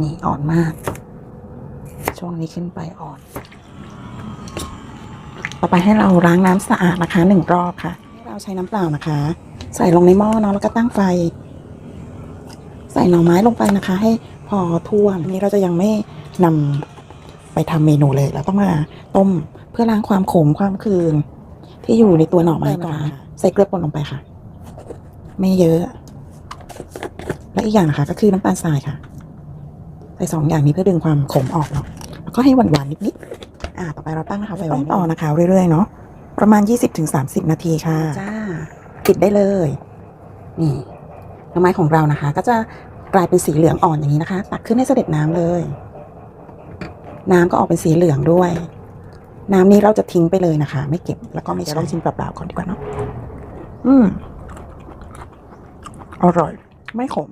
นี่อ่อนมาก ช่วงนี้ขึ้นไปอ่อน ต่อไปให้เราล้างน้ำสะอาดนะคะหนึ่งรอบค่ะให้เราใช้น้ำเปล่านะคะ ใส่ลงในหม้อเนาะแล้วก็ตั้งไฟ ใส่หน่อไม้ลงไปนะคะ ให้พอท่วมนี่เราจะยังไม่นำไปทำเมนูเลยเราต้องมาต้มเพื่อล้างความขมความคืน ที่อยู่ในตัวหน่อไม้ก่อนนะใส่เกลือป่นลงไปค่ะ ไม่เยอะ และอีกอย่างนะคะก็คือน้ำตาลทรายค่ะ ใส่สองอย่างนี้เพื่อดึงความขมออกเนาะแล้วก็ให้หวานๆนิดๆอ่าต่อไปเราตั้งนะคะไฟต้มต่อนะคะเรื่อยๆเนาะประมาณ 20-30 นาทีค่ะจ้าปิดได้เลย นี่หน่อไม้ของเรานะคะ ก็จะกลายเป็นสีเหลืองอ่อนอย่างนี้นะคะ ตักขึ้นให้เสด็จน้ำเลย น้ำก็ออกเป็นสีเหลืองด้วย น้ำนี้เราจะทิ้งไปเลยนะคะ ไม่เก็บแล้วก็ไม่ใช้ลองชิมเปล่าๆก่อนดีกว่าเนาะอืมอร่อย ไม่ขม